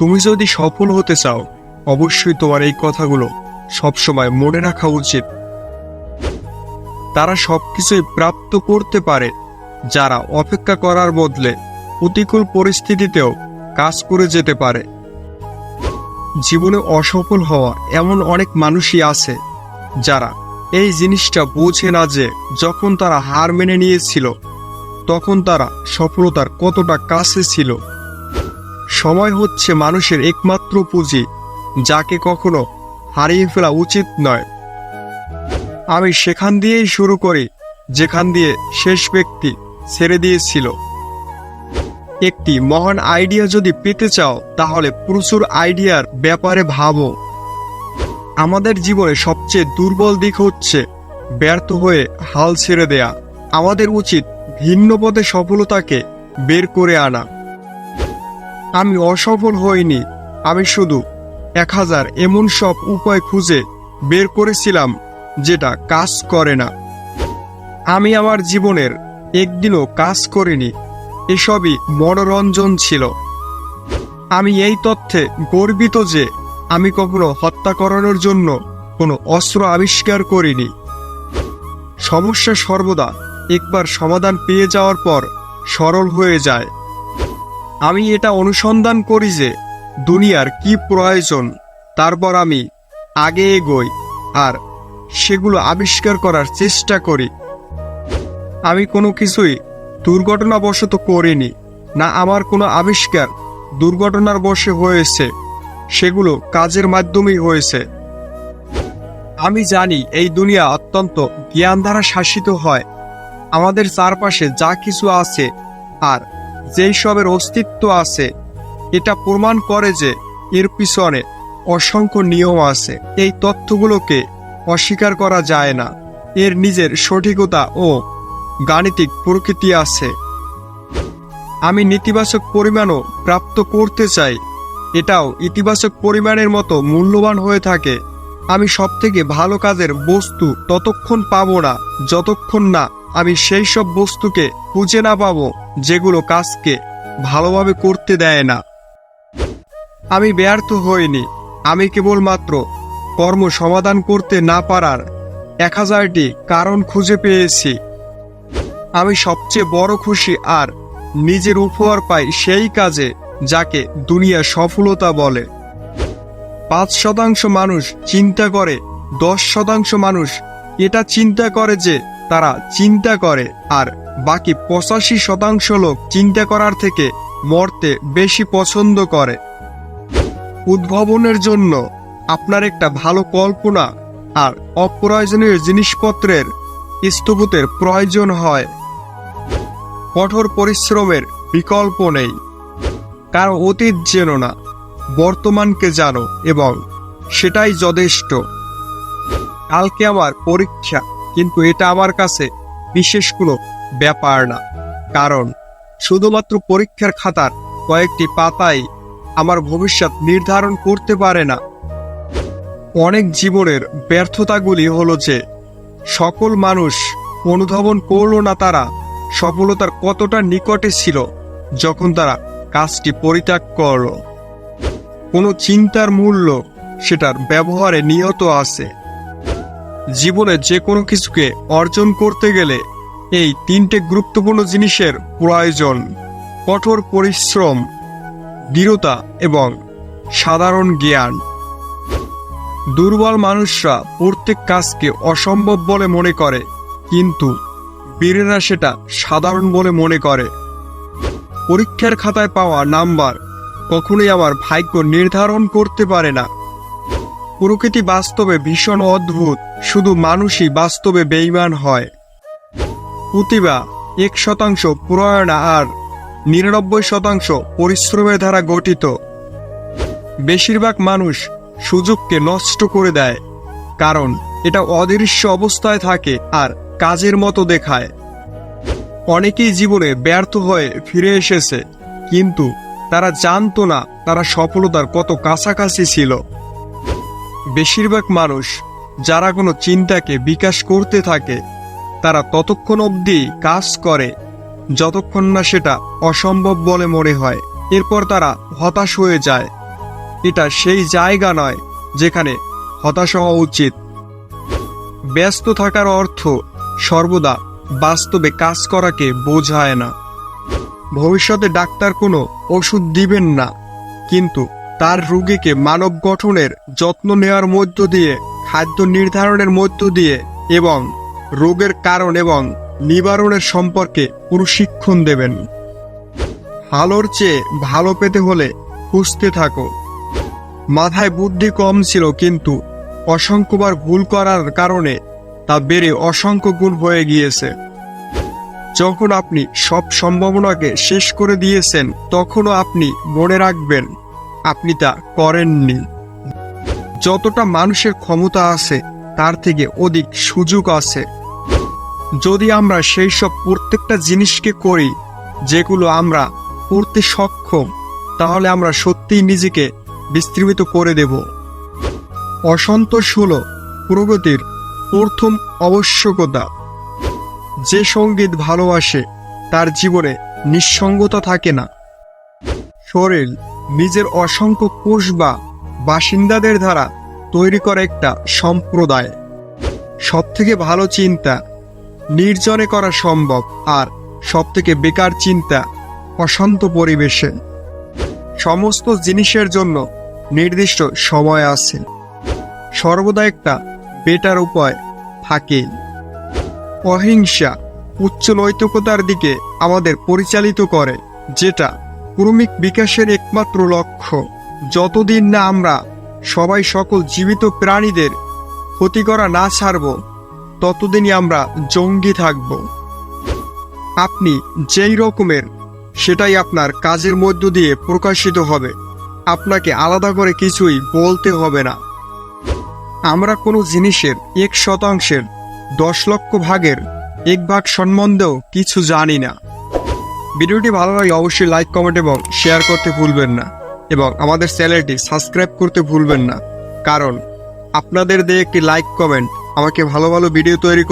তুমি যদি সফল হতে চাও, অবশ্যই তোমার এই কথাগুলো সবসময় মনে রাখা উচিত। তারা সব কিছুই প্রাপ্ত করতে পারে, যারা অপেক্ষা করার বদলে প্রতিকূল পরিস্থিতিতেও কাজ করে যেতে পারে। জীবনে অসফল হওয়া এমন অনেক মানুষই আছে, যারা এই জিনিসটা বোঝে না যে যখন তারা হার মেনে নিয়েছিল, তখন তারা সফলতার কতটা কাছে ছিল। সময় হচ্ছে মানুষের একমাত্র পুঁজি, যাকে কখনো হারিয়ে ফেলা উচিত নয়। আমি সেখান দিয়েই শুরু করি, যেখান দিয়ে শেষ ব্যক্তি ছেড়ে দিয়েছিল। একটি মহান আইডিয়া যদি পেতে চাও, তাহলে প্রচুর আইডিয়ার ব্যাপারে ভাবো। আমাদের জীবনে সবচেয়ে দুর্বল দিক হচ্ছে ব্যর্থ হয়ে হাল ছেড়ে দেয়া। আমাদের উচিত ভিন্ন পথে সফলতাকে বের করে আনা। আমি অসফল হইনি। আমি শুধু এক হাজার এমন সব উপায় খুঁজে বের করেছিলাম, যেটা কাজ করে না। আমি আমার জীবনের একদিনও কাজ করিনি। এসবই মনোরঞ্জন ছিল। আমি এই তথ্যে গর্বিত যে আমি কখনো হত্যা করানোর জন্য কোনো অস্ত্র আবিষ্কার করিনি। সমস্যা সর্বদা একবার সমাধান পেয়ে যাওয়ার পর সরল হয়ে যায়। আমি এটা অনুসন্ধান করি যে দুনিয়ার কি প্রয়োজন, তারপর আমি আগে এগোই আর সেগুলো আবিষ্কার করার চেষ্টা করি। আমি কোনো কিছুই দুর্ঘটনাবশত করিনি, না আমার কোনো আবিষ্কার দুর্ঘটনার বশে হয়েছে, সেগুলো কাজের মাধ্যমেই হয়েছে। আমি জানি এই দুনিয়া অত্যন্ত জ্ঞান দ্বারা শাসিত হয়, আমাদের চারপাশে যা কিছু আছে আর যেই সবের অস্তিত্ব আছে, এটা প্রমাণ করে যে এর পিছনে অসংখ্য নিয়ম আছে। এই তথ্যগুলোকে অস্বীকার করা যায় না। এর নিজের সঠিকতা ও গাণিতিক প্রকৃতি আছে। আমি নেতিবাচক পরিমাণও প্রাপ্ত করতে চাই। এটাও ইতিবাচক পরিমাণের মতো মূল্যবান হয়ে থাকে। আমি সব থেকে ভালো কাজের বস্তু ততক্ষণ পাবো না, যতক্ষণ না আমি সেই সব বস্তুকে খুঁজে না পাবো, যেগুলো কাজকে ভালোভাবে করতে দেয় না। আমি ব্যর্থ হইনি। আমি কেবলমাত্র কর্ম সমাধান করতে না পারার এক হাজারটি কারণ খুঁজে পেয়েছি। আমি সবচেয়ে বড় খুশি আর নিজের উপহার পাই সেই কাজে, যাকে দুনিয়া সফলতা বলে। পাঁচ শতাংশ মানুষ চিন্তা করে, দশ শতাংশ মানুষ এটা চিন্তা করে যে তারা চিন্তা করে আর বাকি পঁচাশি শতাংশ লোক চিন্তা করার থেকে মরতে বেশি পছন্দ করে। উদ্ভাবনের জন্য আপনার একটা ভালো কল্পনা আর অপ্রয়োজনীয় জিনিসপত্রের স্থপতের প্রয়োজন হয়। কঠোর পরিশ্রমের বিকল্প নেই। কারও অতীত জেনো না, বর্তমানকে জানো এবং সেটাই যথেষ্ট। কালকে আমার পরীক্ষা। কিন্তু এটা আমার কাছে বিশেষ কোনো ব্যাপার না। কারণ শুধুমাত্র পরীক্ষার খাতার কয়েকটি পাতাই আমার ভবিষ্যৎ নির্ধারণ করতে পারে না। অনেক জীবনের ব্যর্থতাগুলি হলো যে সকল মানুষ অনুধাবন করল না তারা সফলতার কতটা নিকটে ছিল যখন তারা কাজটি পরিত্যাগ করল। কোনো চিন্তার মূল্য সেটার ব্যবহারে নিহত আছে। জীবনে যে কোনো কিছুকে অর্জন করতে গেলে এই তিনটে গুরুত্বপূর্ণ জিনিসের প্রয়োজন। কঠোর পরিশ্রম, দৃঢ়তা এবং সাধারণ জ্ঞান। দুর্বল মানুষরা প্রত্যেক কাজকে অসম্ভব বলে মনে করে, কিন্তু বীরেরা সেটা সাধারণ বলে মনে করে। পরীক্ষার খাতায় পাওয়া নাম্বার কখনোই আমার ভাগ্য নির্ধারণ করতে পারে না। প্রকৃতি বাস্তবে ভীষণ অদ্ভুত, শুধু মানুষই বাস্তবে বেইমান হয়। প্রতিভা, এক শতাংশ প্রয়ণা আর নিরানব্বই শতাংশ পরিশ্রমের দ্বারা গঠিত। বেশিরভাগ মানুষ সুযোগকে নষ্ট করে দেয়, কারণ এটা অদৃশ্য অবস্থায় থাকে আর কাজের মতো দেখায়। অনেকেই জীবনে ব্যর্থ হয়ে ফিরে এসেছে, কিন্তু তারা জানতো না তারা সফলতার কত কাছাকাছি ছিল। বেশিরভাগ মানুষ যারা কোনো চিন্তাকে বিকাশ করতে থাকে, তারা ততক্ষণ অবধি কাজ করে, যতক্ষণ না সেটা অসম্ভব বলে মনে হয়। এরপর তারা হতাশ হয়ে যায়। এটা সেই জায়গা নয় যেখানে হতাশ হওয়া উচিত। ব্যস্ত থাকার অর্থ সর্বদা বাস্তবে কাজ করাকে বোঝায় না। ভবিষ্যতে ডাক্তার কোনো ওষুধ দিবেন না, কিন্তু তার রোগীকে মানব গঠনের যত্ন নেওয়ার মধ্য দিয়ে, খাদ্য নির্ধারণের মধ্য দিয়ে এবং রোগের কারণ এবং নিবারণের সম্পর্কে প্রশিক্ষণ দেবেন। ভালোর চেয়ে ভালো পেতে হলে খুঁজতে থাকো। মাথায় বুদ্ধি কম ছিল কিন্তু অসংখ্যবার ভুল করার কারণে তা বেড়ে অসংখ্য গুণ হয়ে গিয়েছে। যখন আপনি সব সম্ভাবনাকে শেষ করে দিয়েছেন, তখনও আপনি মনে রাখবেন আপনি তা করেননি। যতটা মানুষের ক্ষমতা আছে, তার থেকে অধিক সুযোগ আছে। যদি আমরা সেই সব প্রত্যেকটা জিনিসকে করি, যেগুলো আমরা করতে সক্ষম, তাহলে আমরা সত্যিই নিজেকে বিস্তৃত করে দেব। অসন্তোষ হল প্রগতির প্রথম আবশ্যকতা। যে সংগীত ভালোবাসে, তার জীবনে নিঃসঙ্গতা থাকে না। শরীর নিজের অসংখ্য কোষ বা বাসিন্দাদের দ্বারা তৈরি করা একটা সম্প্রদায়। সবথেকে ভালো চিন্তা, নির্জনে করা সম্ভব আর সবথেকে বেকার চিন্তা, অশান্ত পরিবেশে। সমস্ত জিনিসের জন্য নির্দিষ্ট সময় আছে। সর্বদা একটা বেটার উপায় থাকে। অহিংসা, উচ্চ নৈতিকতার দিকে আমাদের পরিচালিত করে, যেটা ক্রমিক বিকাশের একমাত্র লক্ষ্য, যতদিন না আমরা সবাই সকল জীবিত প্রাণীদের ক্ষতি করা না ছাড়ব, ততদিনই আমরা জঙ্গি থাকব। আপনি যেই রকমের, সেটাই আপনার কাজের মধ্য দিয়ে প্রকাশিত হবে। আপনাকে আলাদা করে কিছুই বলতে হবে না। আমরা কোনো জিনিসের এক শতাংশের দশ লক্ষ ভাগের এক ভাগ সম্বন্ধেও কিছু জানি না। ভিডিওটি ভালো লাগে অবশ্যই লাইক, কমেন্ট এবং শেয়ার করতে ভুলবেন না। এবং আমাদের চ্যানেলটি সাবস্ক্রাইব করতে ভুলবেন না। কারণ আপনাদের দিয়ে একটি লাইক, কমেন্ট আমাকে ভালো ভালো ভিডিও তৈরি